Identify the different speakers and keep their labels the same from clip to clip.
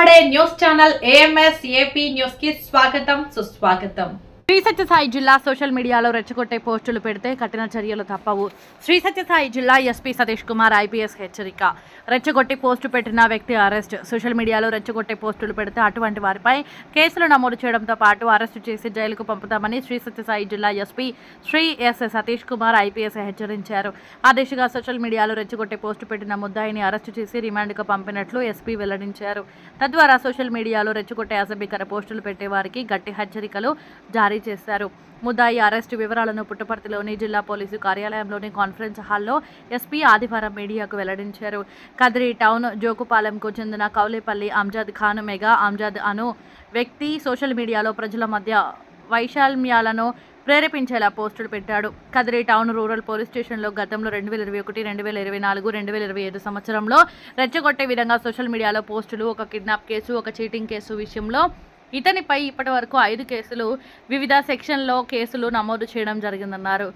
Speaker 1: మాట్లాడే news channel AMS AP న్యూస్కి స్వాగతం సుస్వాగతం.
Speaker 2: శ్రీ సత్యసాయి జిల్లా సోషల్ మీడియాలో రెచ్చగొట్టే పోస్టులు పెడితే కఠిన చర్యలు తప్పవు. శ్రీ సత్యసాయి జిల్లా ఎస్పీ సతీష్ కుమార్ ఐపీఎస్ హెచ్చరిక. రెచ్చగొట్టి పోస్టు పెట్టిన వ్యక్తి అరెస్ట్. సోషల్ మీడియాలో రెచ్చగొట్టే పోస్టులు పెడితే అటువంటి వారిపై కేసులు నమోదు చేయడంతో పాటు అరెస్టు చేసి జైలుకు పంపుతామని శ్రీ సత్యసాయి జిల్లా SP Shri S Satish Kumar IPS హెచ్చరించారు. ఆ దిశగా సోషల్ మీడియాలో రెచ్చగొట్టే పోస్టు పెట్టిన ముద్దాయిని అరెస్టు చేసి రిమాండ్కు పంపినట్లు ఎస్పీ వెల్లడించారు. తద్వారా సోషల్ మీడియాలో రెచ్చగొట్టే అసభ్యకర పోస్టులు పెట్టే వారికి గట్టి హెచ్చరికలు జారీ చేశారు. ముద్దాయి అరెస్టు వివరాలను పుట్టపర్తిలోని జిల్లా పోలీసు కార్యాలయంలోని కాన్ఫరెన్స్ హాల్లో ఎస్పీ ఆదివారం మీడియాకు వెల్లడించారు. కదిరి టౌన్ జోకుపాలెంకు చెందిన కౌలేపల్లి అంజాద్ ఖాన్ మెగా అంజాద్ అను వ్యక్తి సోషల్ మీడియాలో ప్రజల మధ్య వైషాల్మ్యాలను ప్రేరేపించేలా పోస్టులు పెట్టాడు. కదిరి టౌన్ రూరల్ పోలీస్ స్టేషన్లో గతంలో రెండు వేల ఇరవై ఒకటి రెండు వేల ఇరవై నాలుగు రెండు వేల ఇరవై ఐదు సంవత్సరంలో రెచ్చగొట్టే విధంగా సోషల్ మీడియాలో పోస్టులు ఒక కిడ్నాప్ కేసు ఒక చీటింగ్ కేసు విషయంలో ఇతనిపై ఇప్పటి వరకు ఐదు కేసులు వివిధ సెక్షన్లో కేసులు నమోదు చేయడం జరిగిందన్నారు.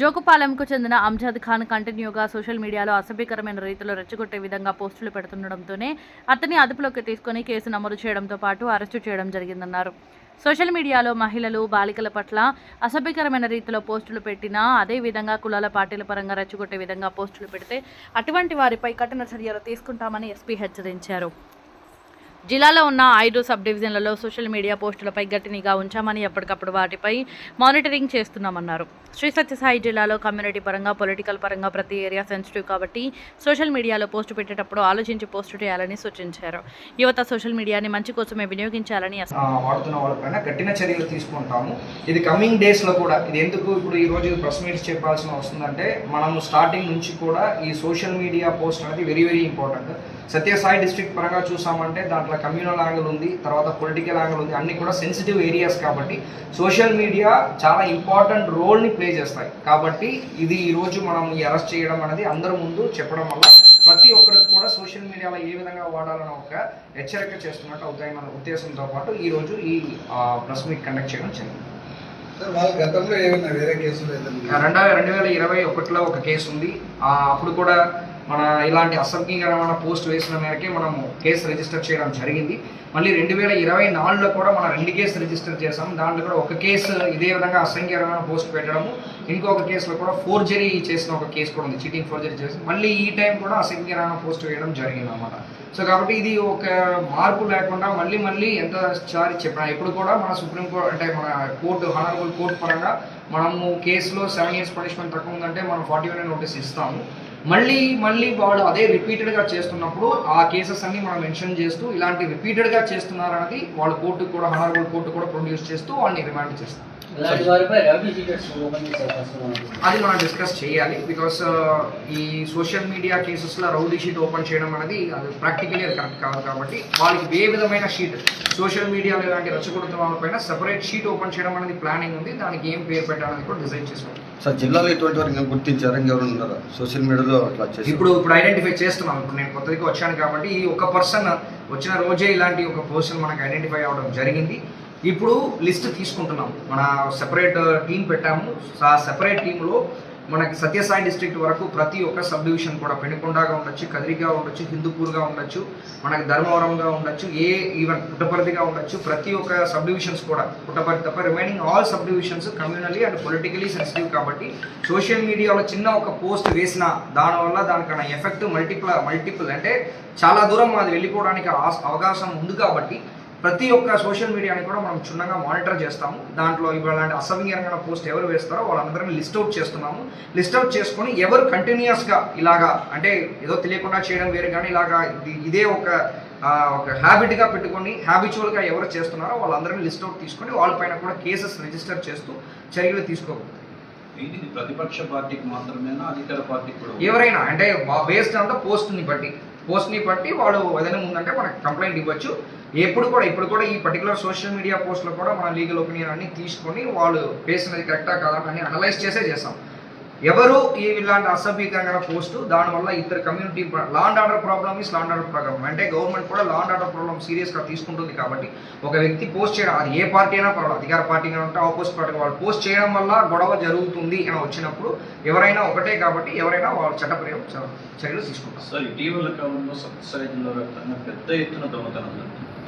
Speaker 2: జోకుపాలెంకు చెందిన అంజద్ ఖాన్ కంటిన్యూగా సోషల్ మీడియాలో అసభ్యకరమైన రీతిలో రెచ్చగొట్టే విధంగా పోస్టులు పెడుతుండడంతోనే అతన్ని అదుపులోకి తీసుకొని కేసు నమోదు చేయడంతో పాటు అరెస్టు చేయడం జరిగిందన్నారు. సోషల్ మీడియాలో మహిళలు బాలికల పట్ల అసభ్యకరమైన రీతిలో పోస్టులు పెట్టినా అదే విధంగా కులాల పార్టీల పరంగా రెచ్చగొట్టే విధంగా పోస్టులు పెడితే అటువంటి వారిపై కఠిన చర్యలు తీసుకుంటామని ఎస్పీ హెచ్చరించారు. జిల్లాలో ఉన్న ఐదు సబ్ డివిజన్లలో సోషల్ మీడియా పోస్టులపై గట్టి నిఘా ఉంచామని ఎప్పటికప్పుడు వాటిపై మానిటరింగ్ చేస్తున్నామన్నారు. శ్రీ సత్యసాయి జిల్లాలో కమ్యూనిటీ పరంగా పొలిటికల్ పరంగా ప్రతి ఏరియా సెన్సిటివ్ కాబట్టి సోషల్ మీడియాలో పోస్టు పెట్టేటప్పుడు ఆలోచించి పోస్టు చేయాలని సూచించారు. యువత సోషల్ మీడియాని మంచి కోసమే వినియోగించాలని
Speaker 3: ఆ, వాడుతున్న వాళ్ళపైన కఠిన చర్యలు తీసుకుంటాము. ఇది కమింగ్ డేస్లో కూడా ఇది ఎందుకు ఇప్పుడు ఈ రోజు ప్రెస్ మీట్స్ చెప్పాల్సిన వస్తుందంటే మనం స్టార్టింగ్ నుంచి కూడా ఈ సోషల్ మీడియా పోస్ట్ అనేది very very important Sathya Sai district పరంగా చూసామంటే దాంట్లో కమ్యూనల్ యాంగిల్ ఉంది తర్వాత పొలిటికల్ యాంగిల్ ఉంది అన్ని కూడా సెన్సిటివ్ ఏరియాస్ కాబట్టి సోషల్ మీడియా చాలా ఇంపార్టెంట్ రోల్ని ప్లే చేస్తాయి. కాబట్టి ఇది ఈ రోజు మనం అరెస్ట్ చేయడం అనేది అందరి ముందు చెప్పడం వల్ల ప్రతి ఒక్కరికి కూడా సోషల్ మీడియాలో ఏ విధంగా వాడాలని ఒక హెచ్చరిక చేస్తున్నట్టు అవుతాయన్న ఉద్దేశంతో పాటు ఈ రోజు ఈ ప్రెస్ మీట్ కండక్ట్ చేయడం జరిగింది.
Speaker 4: గతంలో ఏమైనా వేరే కేసులు
Speaker 3: రెండు రెండు వేల ఇరవై ఒకటిలో ఒక కేసు ఉంది. అప్పుడు కూడా మన ఇలాంటి అసభ్యకరమైన పోస్ట్ వేసిన మేరకే మనము కేసు రిజిస్టర్ చేయడం జరిగింది. మళ్ళీ రెండు వేల ఇరవై నాలుగులో కూడా మనం రెండు కేసు రిజిస్టర్ చేసాం దాంట్లో కూడా ఒక కేసు ఇదే విధంగా అసంఖ్యకరమైన పోస్ట్ పెట్టడము. ఇంకొక కేసులో కూడా ఫోర్జరీ చేసిన ఒక కేసు కూడా ఉంది. చీటింగ్ ఫోర్జరీ చేసి మళ్ళీ ఈ టైం కూడా అసంఖ్యకరమైన పోస్ట్ వేయడం జరిగింది అనమాట సో కాబట్టి ఇది ఒక మార్పు లేకుండా మళ్ళీ మళ్ళీ ఎంత సారి చెప్పినా ఎప్పుడు కూడా మన సుప్రీం కోర్ట్ అంటే మన కోర్టు హానరబుల్ కోర్టు పరంగా మనము కేసులో సెవెన్ ఇయర్స్ పనిష్మెంట్ తక్కువ ఉందంటే మనం ఫార్టీ వన్ నోటీస్ ఇస్తాము. మళ్ళీ మళ్ళీ వాళ్ళు అదే రిపీటెడ్గా చేస్తున్నప్పుడు ఆ కేసెస్ అన్ని మనం మెన్షన్ చేస్తూ ఇలాంటి రిపీటెడ్గా చేస్తున్నారన్నది వాళ్ళ కోర్టు కూడా హానరబుల్ కోర్టు కూడా ప్రొడ్యూస్ చేస్తూ వాళ్ళని రిమాండ్
Speaker 5: చేస్తారు.
Speaker 3: అది మనం డిస్కస్ చేయాలి. బికాస్ ఈ సోషల్ మీడియా కేసెస్లో రౌడీ షీట్ ఓపెన్ చేయడం అనేది అది ప్రాక్టికలీ అది కరెక్ట్ కాదు కాబట్టి వాళ్ళకి ఏ విధమైన షీట్ సోషల్ మీడియాలో ఇలాంటి రెచ్చగొడుతున్న వాళ్ళపైన సెపరేట్ షీట్ ఓపెన్ చేయడం అనేది ప్లానింగ్ ఉంది. దానికి ఏం పేరు పెట్టాలనేది కూడా డిసైడ్ చేసుకోవాలి.
Speaker 4: సార్ జిల్లాలో ఇటువంటి వారికి ఇంకా గుర్తించారు? ఇంకెవరు ఉన్నారా సోషల్ మీడియాలో అట్లా చేసి
Speaker 3: ఇప్పుడు ఇప్పుడు ఐడెంటిఫై చేస్తున్నాం ఇప్పుడు నేను కొత్తగా వచ్చాను కాబట్టి ఈ ఒక పర్సన్ వచ్చిన రోజే ఇలాంటి ఒక పర్సన్ మనకు ఐడెంటిఫై అవ్వడం జరిగింది. ఇప్పుడు లిస్ట్ తీసుకుంటున్నాం. మన సెపరేట్ టీం పెట్టాము. ఆ సెపరేట్ టీంలో మనకి సత్యసాయి డిస్ట్రిక్ట్ వరకు ప్రతి ఒక్క సబ్ డివిజన్ కూడా పెనుకొండగా ఉండొచ్చు కదిరిగా ఉండొచ్చు హిందూపూర్గా ఉండొచ్చు మనకి ధర్మవరంగా ఉండొచ్చు ఏ ఈవెన్ పుట్టపర్తిగా ఉండొచ్చు. ప్రతి ఒక్క సబ్ డివిజన్స్ కూడా పుట్టపర్తి తప్ప remaining all sub divisions communally and politically sensitive కాబట్టి సోషల్ మీడియాలో చిన్న ఒక పోస్ట్ వేసిన దానివల్ల దానికన్నా ఎఫెక్ట్ మల్టిపుల్ మల్టిపుల్ అంటే చాలా దూరం అది వెళ్ళిపోవడానికి అవకాశం ఉంది కాబట్టి ప్రతి ఒక్క సోషల్ మీడియాని కూడా మనం క్షుణ్ణంగా మానిటర్ చేస్తాము. దాంట్లో ఇలాంటి అసభ్యకరమైన పోస్ట్ ఎవరు వేస్తారో వాళ్ళందరినీ లిస్ట్ అవుట్ చేస్తున్నాము. లిస్ట్ అవుట్ చేసుకొని ఎవరు కంటిన్యూస్గా ఇలాగా అంటే ఏదో తెలియకుండా చేయడం వేరే కానీ ఇలాగా ఇది- ఒక ఒక హ్యాబిట్గా పెట్టుకొని హ్యాబిచువల్గా ఎవరు చేస్తున్నారో వాళ్ళందరినీ లిస్ట్ అవుట్ తీసుకొని వాళ్ళపైన కూడా కేసెస్ రిజిస్టర్ చేస్తూ చర్యలు తీసుకోవాలి.
Speaker 6: ఇది ప్రతిపక్ష పార్టీకి మాత్రమేనా? అధికార పార్టీకి కూడా?
Speaker 3: ఎవరైనా అంటే బేస్డ్ ద పోస్ట్ని బట్టి. పోస్ట్ని బట్టి వాళ్ళు ఏదైనా ఉందంటే మనకు కంప్లైంట్ ఇవ్వచ్చు. ఎప్పుడు కూడా ఇప్పుడు కూడా ఈ పర్టికులర్ సోషల్ మీడియా పోస్ట్లో కూడా మన లీగల్ ఒపీనియన్ అన్ని తీసుకొని వాళ్ళు పేసినది కరెక్టా కాదా అని అనలైజ్ చేసే చేస్తాం. ఎవరు ఈ ఇలాంటి అసభ్యకరమైన పోస్టు దానివల్ల ఇద్దరు community law and order problem is law and order problem అంటే గవర్నమెంట్ కూడా లా అండ్ ఆర్డర్ ప్రాబ్లమ్ సీరియస్గా తీసుకుంటుంది కాబట్టి ఒక వ్యక్తి పోస్ట్ చేయడం అది ఏ పార్టీ అయినా పర్వాలేదు అధికార పార్టీ ఉంటే ఆపోజిట్ పార్టీ వాళ్ళు పోస్ట్ చేయడం వల్ల గొడవ జరుగుతుంది అని వచ్చినప్పుడు ఎవరైనా ఒకటే కాబట్టి ఎవరైనా వాళ్ళ చట్టపర్యం చర్యలు తీసుకుంటారు.
Speaker 6: సార్ ఇటీవల కాలంలో పెద్ద ఎత్తున దొంగతనం.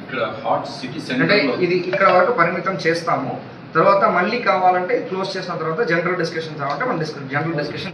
Speaker 6: ఇక్కడ హాట్ సిటీ సెంటర్
Speaker 3: ఇది ఇక్కడ వరకు పరిమితం చేస్తాము. తర్వాత మళ్ళీ కావాలంటే క్లోజ్ చేసిన తర్వాత జనరల్ డిస్కషన్ తర్వాత మనం డిస్కస్ జనరల్ డిస్కషన్